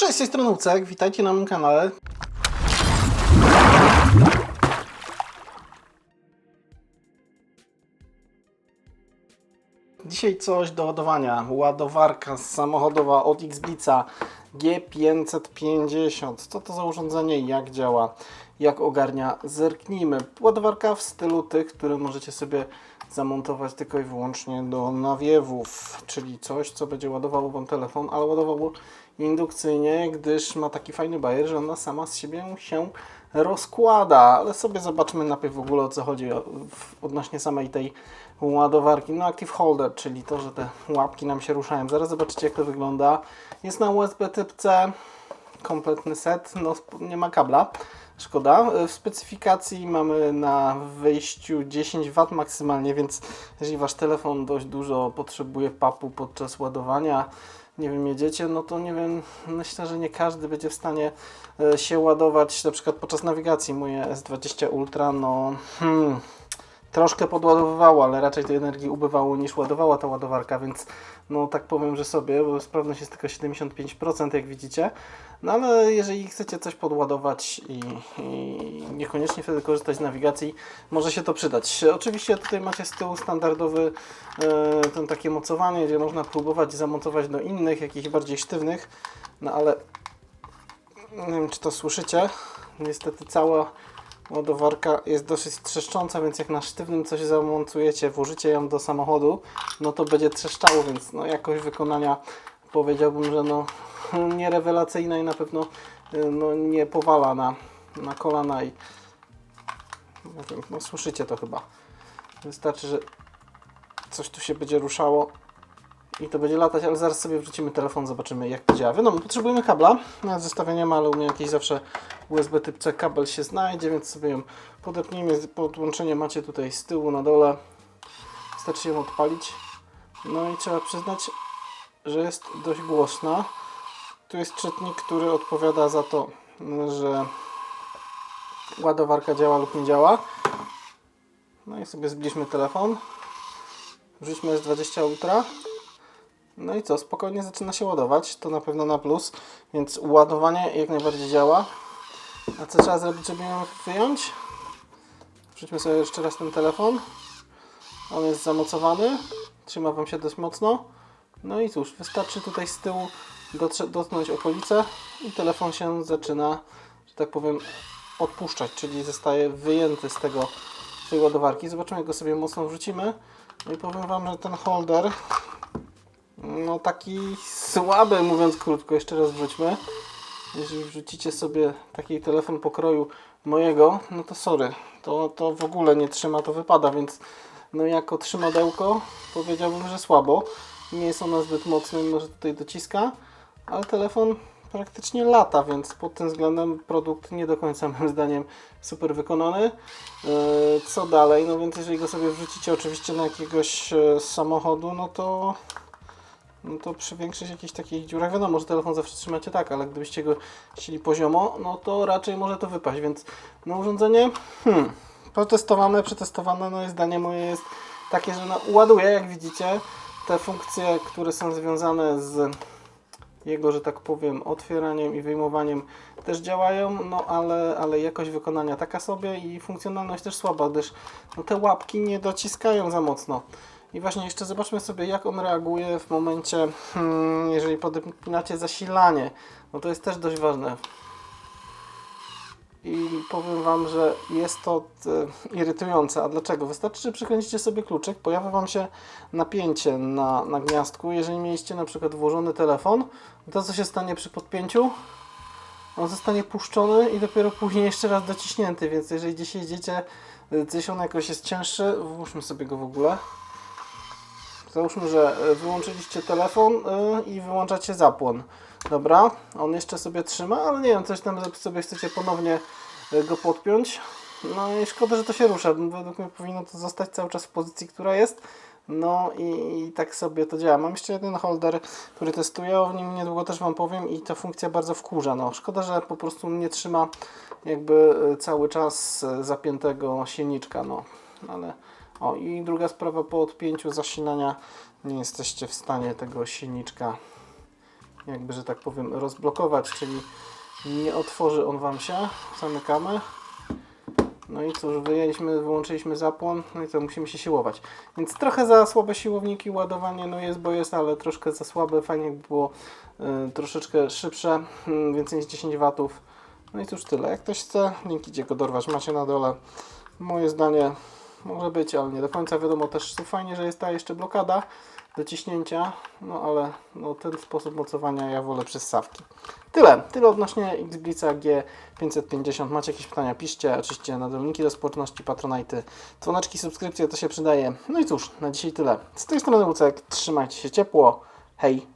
Cześć, z tej strony Ucek, witajcie na moim kanale. Dzisiaj coś do ładowania. Ładowarka samochodowa od Xblica G550. Co to za urządzenie jak działa? Jak ogarnia? Zerknijmy. Ładowarka w stylu tych, które możecie sobie zamontować tylko i wyłącznie do nawiewów, czyli coś, co będzie ładowało Wam telefon, ale ładowało indukcyjnie, gdyż ma taki fajny bajer, że ona sama z siebie się rozkłada. Ale sobie zobaczmy najpierw w ogóle o co chodzi odnośnie samej tej ładowarki. No Active Holder, czyli to, że te łapki nam się ruszają. Zaraz zobaczycie jak to wygląda. Jest na USB typ C, kompletny set, no nie ma kabla. Szkoda. W specyfikacji mamy na wyjściu 10 W maksymalnie, więc jeżeli Wasz telefon dość dużo potrzebuje papu podczas ładowania, nie wiem, jedziecie, no to nie wiem, myślę, że nie każdy będzie w stanie e, się ładować, na przykład podczas nawigacji. Moje S20 Ultra, no hmm, troszkę podładowywało, ale raczej tej energii ubywało niż ładowała ta ładowarka, więc no tak powiem, że sobie, bo sprawność jest tylko 75% jak widzicie. No ale jeżeli chcecie coś podładować i, i niekoniecznie wtedy korzystać z nawigacji, może się to przydać. Oczywiście tutaj macie z tyłu standardowy e, ten takie mocowanie, gdzie można próbować zamontować do innych, jakichś bardziej sztywnych, no ale nie wiem czy to słyszycie, niestety cała ładowarka jest dosyć trzeszcząca, więc jak na sztywnym coś zamontujecie, włożycie ją do samochodu, no to będzie trzeszczało, więc no jakość wykonania powiedziałbym, że no nierewelacyjna i na pewno y, no, nie powala na, na kolana i nie wiem, no słyszycie to chyba. Wystarczy, że coś tu się będzie ruszało i to będzie latać, ale zaraz sobie wrzucimy telefon, zobaczymy jak to działa. Wiadomo, potrzebujemy kabla, na zestawienie ma, ale u mnie jakiś zawsze USB typ C kabel się znajdzie, więc sobie ją podepnijmy. Podłączenie macie tutaj z tyłu na dole. Wystarczy ją odpalić. No i trzeba przyznać, że jest dość głośna. Tu jest czytnik, który odpowiada za to, że ładowarka działa lub nie działa. No i sobie zbliżmy telefon. Wrzućmy S20 Ultra. No i co, spokojnie zaczyna się ładować, to na pewno na plus, więc ładowanie jak najbardziej działa. A co trzeba zrobić, żeby ją wyjąć? Wrzućmy sobie jeszcze raz ten telefon. On jest zamocowany, trzyma Wam się dość mocno. No i cóż, wystarczy tutaj z tyłu dotknąć okolicę i telefon się zaczyna, że tak powiem, odpuszczać, czyli zostaje wyjęty z tego z tej ładowarki. Zobaczymy, jak go sobie mocno wrzucimy. No i powiem Wam, że ten holder no taki słaby, mówiąc krótko. Jeszcze raz wróćmy. Jeżeli wrzucicie sobie taki telefon pokroju mojego, no to sorry, to, to w ogóle nie trzyma, to wypada, więc no jako trzymadełko powiedziałbym, że słabo. Nie jest ona zbyt mocna, mimo że tutaj dociska, ale telefon praktycznie lata, więc pod tym względem produkt nie do końca moim zdaniem super wykonany. Yy, Co dalej? No więc jeżeli go sobie wrzucicie oczywiście na jakiegoś e, samochodu, no to no to przy większych jakichś takich dziurach, wiadomo, że telefon zawsze trzymacie tak, ale gdybyście go chcieli poziomo, no to raczej może to wypaść, więc no urządzenie, hmm, protestowane, przetestowane, no i zdanie moje jest takie, że no, ładuje, jak widzicie, te funkcje, które są związane z jego, że tak powiem, otwieraniem i wyjmowaniem też działają, no ale, ale jakość wykonania taka sobie i funkcjonalność też słaba, gdyż no, te łapki nie dociskają za mocno. I właśnie jeszcze zobaczmy sobie, jak on reaguje w momencie, hmm, jeżeli podpinacie zasilanie. No to jest też dość ważne. I powiem Wam, że jest to e, irytujące. A dlaczego? Wystarczy, że przykręcicie sobie kluczyk, pojawia Wam się napięcie na, na gniazdku. Jeżeli mieliście na przykład włożony telefon, to co się stanie przy podpięciu? On zostanie puszczony i dopiero później jeszcze raz dociśnięty, więc jeżeli gdzieś jedziecie, e, gdzieś on jakoś jest cięższy, włóżmy sobie go w ogóle. Załóżmy, że e, wyłączyliście telefon y, i wyłączacie zapłon. Dobra, on jeszcze sobie trzyma, ale nie wiem, coś tam sobie chcecie ponownie y, go podpiąć. No i szkoda, że to się rusza. Według mnie powinno to zostać cały czas w pozycji, która jest. No i, i tak sobie to działa. Mam jeszcze jeden holder, który testuję, o nim niedługo też Wam powiem i ta funkcja bardzo wkurza. No, szkoda, że po prostu nie trzyma jakby cały czas zapiętego silniczka, no. Ale o i druga sprawa, po odpięciu zasilania nie jesteście w stanie tego silniczka jakby, że tak powiem, rozblokować, czyli nie otworzy on Wam się. Zamykamy. No i cóż, wyjęliśmy, wyłączyliśmy zapłon, no i to musimy się siłować. Więc trochę za słabe siłowniki, ładowanie no jest, bo jest, ale troszkę za słabe. Fajnie jakby było y, troszeczkę szybsze, y, więcej niż 10 watów. No i cóż tyle. Jak ktoś chce, linki gdzie go dorwać macie na dole. Moje zdanie może być, ale nie do końca wiadomo też to fajnie, że jest ta jeszcze blokada do ciśnięcia, no ale no, ten sposób mocowania ja wolę przez sawki. Tyle, tyle odnośnie Xblica G550. Macie jakieś pytania, piszcie, oczywiście na linki do społeczności, patronajty, dzwoneczki, subskrypcje, to się przydaje. No i cóż, na dzisiaj tyle. Z tej strony Łucek, trzymajcie się ciepło, hej!